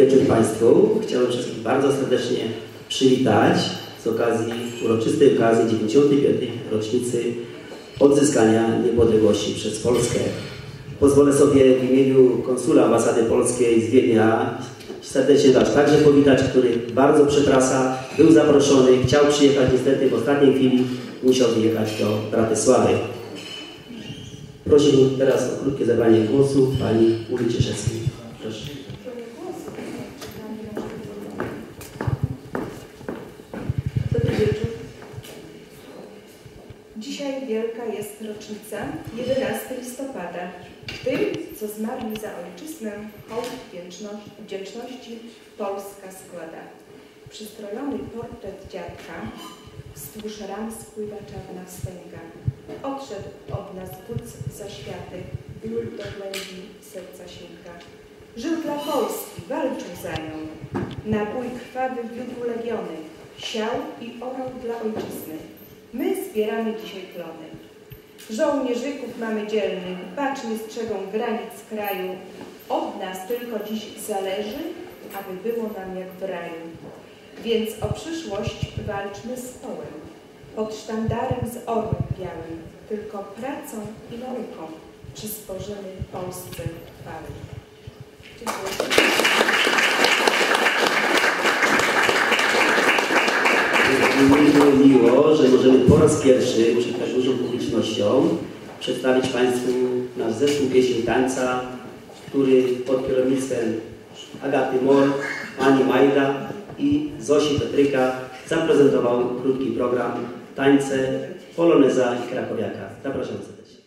wieczór Państwu. Chciałem wszystkich bardzo serdecznie przywitać z okazji, uroczystej okazji 95. rocznicy odzyskania niepodległości przez Polskę. Pozwolę sobie w imieniu konsula ambasady polskiej z Wiednia serdecznie Was także powitać, który bardzo przeprasa, był zaproszony, chciał przyjechać, niestety w ostatniej chwili musiał wyjechać do Bratysławy. Prosiłbym teraz o krótkie zabranie głosu pani Uli Cieszewskiej. Proszę. Dobry wieczór. Dzisiaj wielka jest rocznica 11 listopada. Tym, co zmarli za ojczyznę, hołd wdzięczności, Polska składa. Przystrojony portret dziadka, wzdłuż ram spływa czarna wstęga. Odszedł od nas wódz za światy, ból do głębi serca sięga. Żył dla Polski, walczył za nią. Napój krwawy wiódł legiony, siał i orał dla ojczyzny. My zbieramy dzisiaj plony. Żołnierzyków mamy dzielnych, bacznie strzegą granic kraju. Od nas tylko dziś zależy, aby było nam jak w raju. Więc o przyszłość walczmy z pod sztandarem z orłem białym. Tylko pracą i nauką przysporzymy Polsce chwały. Dziękuję. Miło, że możemy po raz pierwszy, przed tak dużą publicznością, przedstawić Państwu nasz zespół pieśni tańca, który pod kierownictwem Agaty Mor, Ani Majda i Zosi Petryka zaprezentował krótki program Tańce Poloneza i Krakowiaka. Zapraszam serdecznie.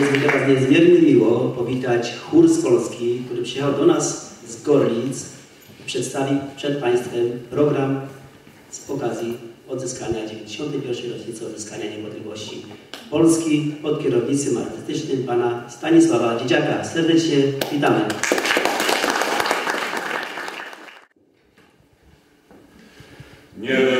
Jest mi teraz niezmiernie miło powitać chór z Polski, który przyjechał do nas z Gorlic i przedstawi przed Państwem program z okazji odzyskania 91. rocznicy odzyskania niepodległości Polski pod kierownictwem artystycznym pana Stanisława Dziedziaka. Serdecznie witamy. Nie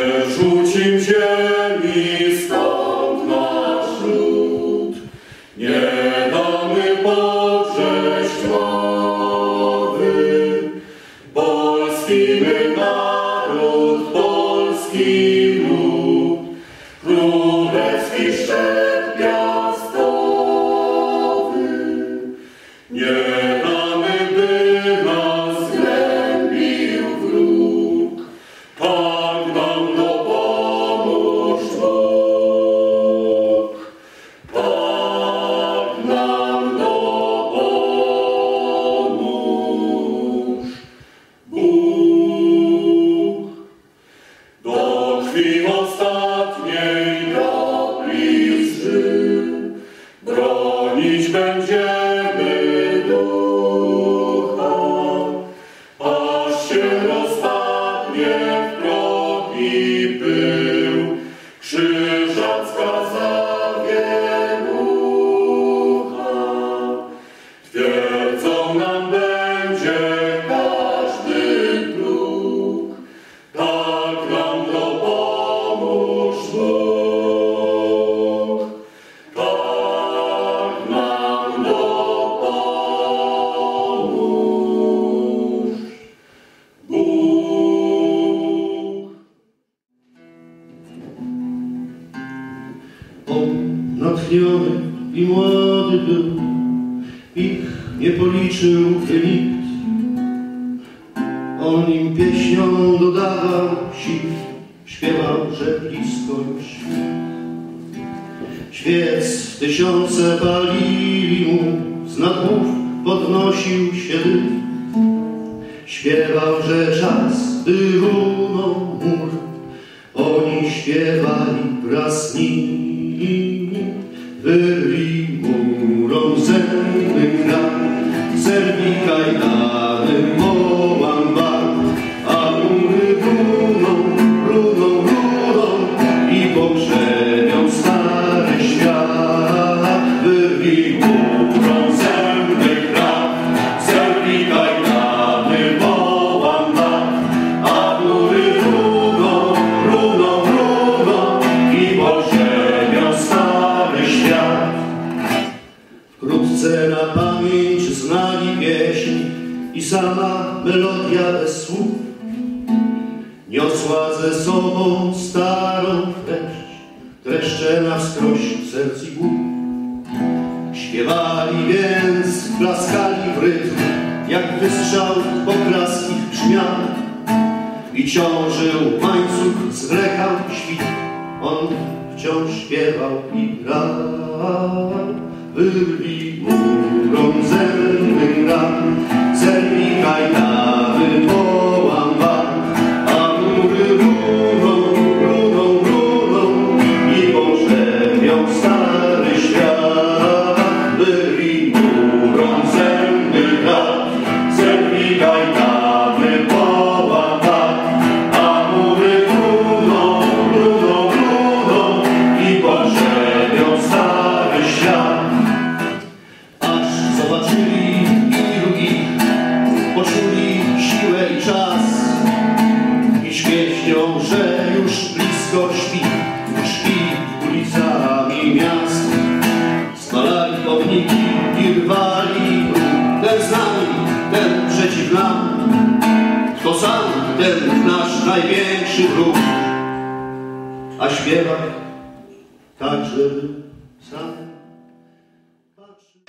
nie policzył nikt. On im pieśnią dodawał sił, śpiewał, że blisko już. Świec tysiące palili mu, z nad głów podnosił się dym. Śpiewał, że czas, by runął mur, oni śpiewali wraz Na pamięć znali pieśń i sama melodia bez słów niosła ze sobą starą treść, treszcze na wskroś serc i głów. Śpiewali więc, klaskali w rytm, jak wystrzał poklask ich brzmiał. I ciążył łańcuch, zwlekał świt, on wciąż śpiewał i grał. Wyrwij 물론 생명란 생명이 다들 보 ten nasz największy wróg, a śpiewa tak, żeby sam patrzył.